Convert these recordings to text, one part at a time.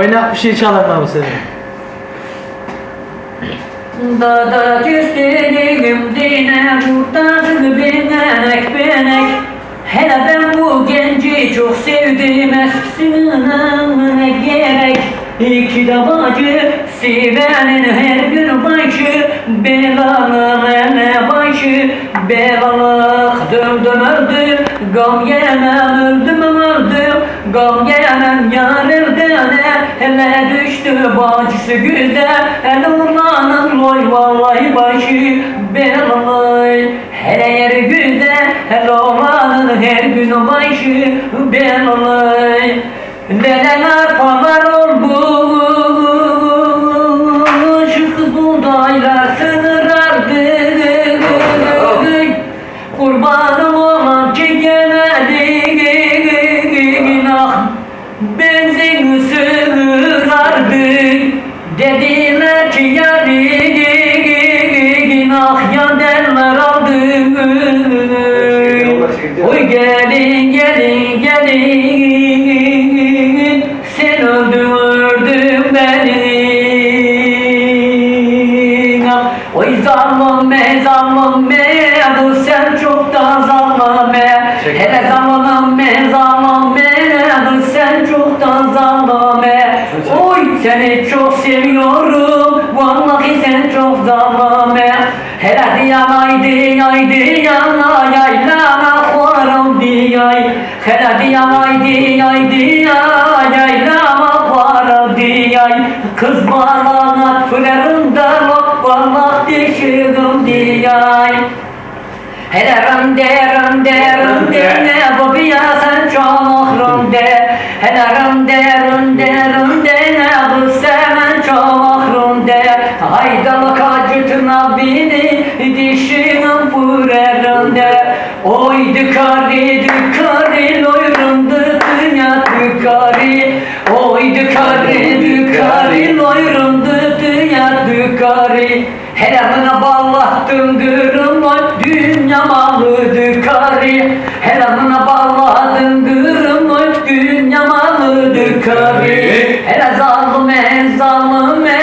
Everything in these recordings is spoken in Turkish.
Oynak bir şey çalamam seni. Dada küstüğüm dine kurtardı benek benek Hele ben bu genci çok sevdim eskisine ne gerek? İki de bacı Sivenin her gün başı. Belalı mene başı Belalık döndüm öldüm Gam yemem öldüm Gam yemem yarırdane Hele düştü bacısı güzel Hele ulanın loy vallahi başı Belalı Hele yeri güzel Hele olanın her gün başı Belalı Neler pazar zalim zalim Bu sen çok da zalim Hele zalim zalim Bu sen çok da zalim Oy seni çok seviyorum. Vallahi sen çok zalim Hele diyanay diyay diyana yaylana varım diyay. Hele diyanay diyay diyay dişirim diyay Hele rande rande rande ne babiya sen çok rande. Hele rande rande rande ne bu sen çok rande. Haydalık acıtına beni dişinin fırerinde Oy dikari dikari dikari Hele bana ballattın kırım oy dünya malı dikari Hele bana balladın kırım oy dünya malı dikari Hele zalime zalime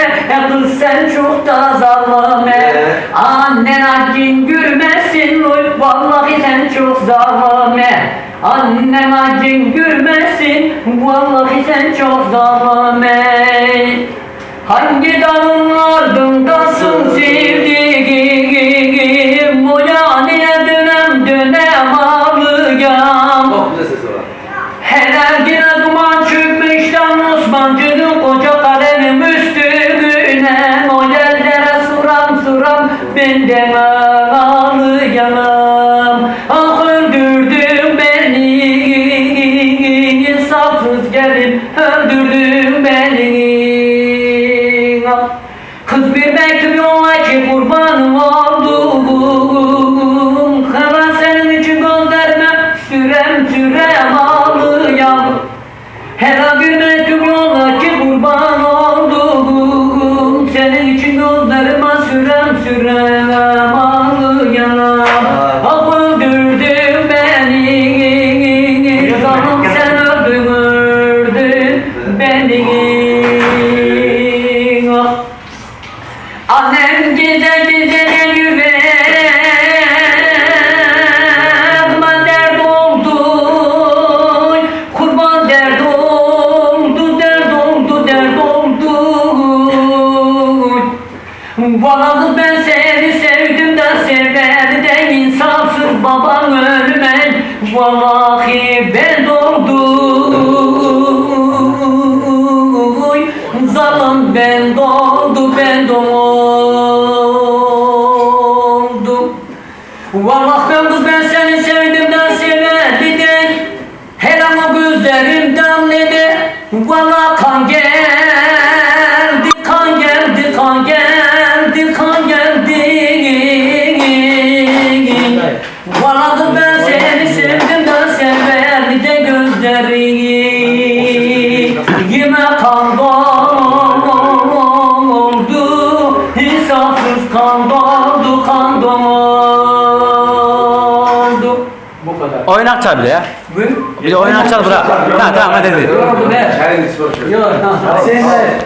Kız sen çok da zalime Annen acın gülmesin Vallahi sen çok zalime Annem acın gülmesin Vallahi sen çok zalime Hangi dallarda sunsuz Kız bir mektup yolla ki kurbanım oldum Hemen senin için Vallahi ben seni sevdim de sever de insafsız babam ölmen Vallahi ben doldum. Zalim ben doldu ben doldum Yine kan doldu insafsız kan doldu kan doldu Oynak çal bir de ya. Bir de oynatacağız bırak. Ha tamam hadi hadi. Yok. Sen de